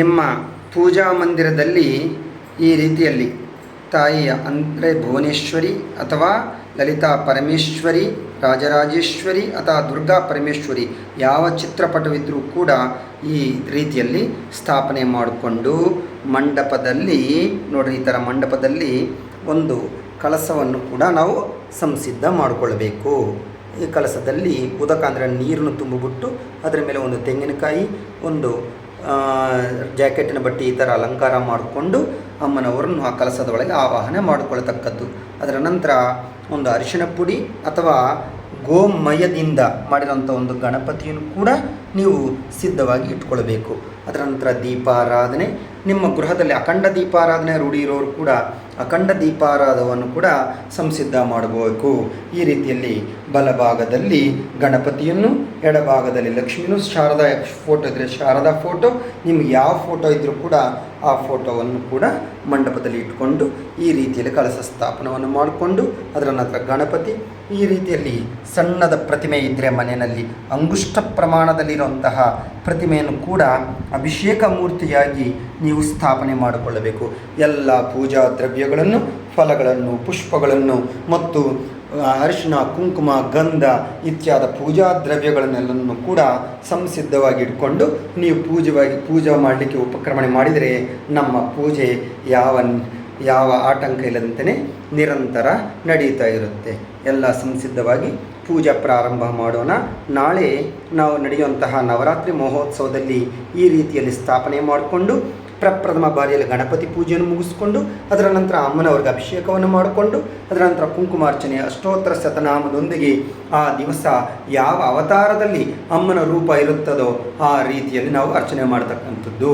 ನಿಮ್ಮ ಪೂಜಾ ಮಂದಿರದಲ್ಲಿ ಈ ರೀತಿಯಲ್ಲಿ ತಾಯಿಯ ಅಂದರೆ ಭುವನೇಶ್ವರಿ ಅಥವಾ ಲಲಿತಾ ಪರಮೇಶ್ವರಿ, ರಾಜರಾಜೇಶ್ವರಿ ಅಥವಾ ದುರ್ಗಾ ಪರಮೇಶ್ವರಿ ಯಾವ ಚಿತ್ರಪಟವಿದ್ದರೂ ಕೂಡ ಈ ರೀತಿಯಲ್ಲಿ ಸ್ಥಾಪನೆ ಮಾಡಿಕೊಂಡು ಮಂಟಪದಲ್ಲಿ, ನೋಡ್ರಿ ಈ ಥರ ಮಂಟಪದಲ್ಲಿ ಒಂದು ಕಳಸವನ್ನು ಕೂಡ ನಾವು ಸಂಸಿದ್ಧ ಮಾಡಿಕೊಳ್ಬೇಕು. ಈ ಕಳಸದಲ್ಲಿ ಉದಕ ಅಂದರೆ ನೀರನ್ನು ತುಂಬಿಬಿಟ್ಟು ಅದರ ಮೇಲೆ ಒಂದು ತೆಂಗಿನಕಾಯಿ, ಒಂದು ಜಾಕೆಟಿನ ಬಟ್ಟೆ ಈ ಥರ ಅಲಂಕಾರ ಮಾಡಿಕೊಂಡು ಅಮ್ಮನವರನ್ನು ಆ ಕಲಸದ ಒಳಗೆ ಆವಾಹನೆ ಮಾಡಿಕೊಳ್ತಕ್ಕದ್ದು ಅದರ ನಂತರ ಒಂದು ಅರಿಶಿಣ ಪುಡಿ ಅಥವಾ ಗೋಮಯದಿಂದ ಮಾಡಿರೋಂಥ ಒಂದು ಗಣಪತಿಯನ್ನು ಕೂಡ ನೀವು ಸಿದ್ಧವಾಗಿ ಇಟ್ಕೊಳ್ಬೇಕು. ಅದರ ನಂತರ ದೀಪಾರಾಧನೆ ನಿಮ್ಮ ಗೃಹದಲ್ಲಿ ಅಖಂಡ ದೀಪಾರಾಧನೆ ರೂಢಿ ಇರೋರು ಕೂಡ ಅಖಂಡ ದೀಪಾರಾಧವನ್ನು ಕೂಡ ಸಂಸಿದ್ಧ ಮಾಡಬೇಕು. ಈ ರೀತಿಯಲ್ಲಿ ಬಲಭಾಗದಲ್ಲಿ ಗಣಪತಿಯನ್ನು, ಎಡಭಾಗದಲ್ಲಿ ಲಕ್ಷ್ಮಿಯೂ ಶಾರದಾ ಫೋಟೋ ಇದ್ದರೆ ಶಾರದಾ ಫೋಟೋ ನಿಮ್ಗೆ ಯಾವ ಫೋಟೋ ಇದ್ದರೂ ಕೂಡ ಆ ಫೋಟೋವನ್ನು ಕೂಡ ಮಂಟಪದಲ್ಲಿ ಇಟ್ಕೊಂಡು ಈ ರೀತಿಯಲ್ಲಿ ಕಳಸ ಸ್ಥಾಪನವನ್ನು ಮಾಡಿಕೊಂಡು, ಅದರ ನಂತರ ಗಣಪತಿ ಈ ರೀತಿಯಲ್ಲಿ ಸಣ್ಣದ ಪ್ರತಿಮೆ ಇದ್ದರೆ ಮನೆಯಲ್ಲಿ ಅಂಗುಷ್ಟ ಪ್ರಮಾಣದಲ್ಲಿರುವಂತಹ ಪ್ರತಿಮೆಯನ್ನು ಕೂಡ ಅಭಿಷೇಕ ಮೂರ್ತಿಯಾಗಿ ನೀವು ಸ್ಥಾಪನೆ ಮಾಡಿಕೊಳ್ಳಬೇಕು. ಎಲ್ಲ ಪೂಜಾ ದ್ರವ್ಯಗಳನ್ನು, ಫಲಗಳನ್ನು, ಪುಷ್ಪಗಳನ್ನು ಮತ್ತು ಅರಿಶಿನ, ಕುಂಕುಮ, ಗಂಧ ಇತ್ಯಾದ ಪೂಜಾ ದ್ರವ್ಯಗಳನ್ನೆಲ್ಲನ್ನು ಕೂಡ ಸಂಸಿದ್ಧವಾಗಿ ಇಟ್ಕೊಂಡು ನೀವು ಪೂಜೆವಾಗಿ, ಪೂಜೆ ಮಾಡಲಿಕ್ಕೆ ಉಪಕ್ರಮಣೆ ಮಾಡಿದರೆ ನಮ್ಮ ಪೂಜೆ ಯಾವ ಯಾವ ಆಟಂಕ ಇಲ್ಲದಂತೆಯೇ ನಿರಂತರ ನಡೀತಾ ಇರುತ್ತೆ. ಎಲ್ಲ ಸಂಸಿದ್ಧವಾಗಿ ಪೂಜಾ ಪ್ರಾರಂಭ ಮಾಡೋಣ. ನಾಳೆ ನಾವು ನಡೆಯುವಂತಹ ನವರಾತ್ರಿ ಮಹೋತ್ಸವದಲ್ಲಿ ಈ ರೀತಿಯಲ್ಲಿ ಸ್ಥಾಪನೆ ಮಾಡಿಕೊಂಡು, ಪ್ರಪ್ರಥಮ ಬಾರಿಯಲ್ಲಿ ಗಣಪತಿ ಪೂಜೆಯನ್ನು ಮುಗಿಸ್ಕೊಂಡು, ಅದರ ನಂತರ ಅಮ್ಮನವ್ರಿಗೆ ಅಭಿಷೇಕವನ್ನು ಮಾಡಿಕೊಂಡು, ಅದರ ನಂತರ ಕುಂಕುಮಾರ್ಚನೆ ಅಷ್ಟೋತ್ತರ ಶತನಾಮದೊಂದಿಗೆ ಆ ದಿವಸ ಯಾವ ಅವತಾರದಲ್ಲಿ ಅಮ್ಮನ ರೂಪ ಇರುತ್ತದೋ ಆ ರೀತಿಯಲ್ಲಿ ನಾವು ಅರ್ಚನೆ ಮಾಡ್ತಕ್ಕಂಥದ್ದು.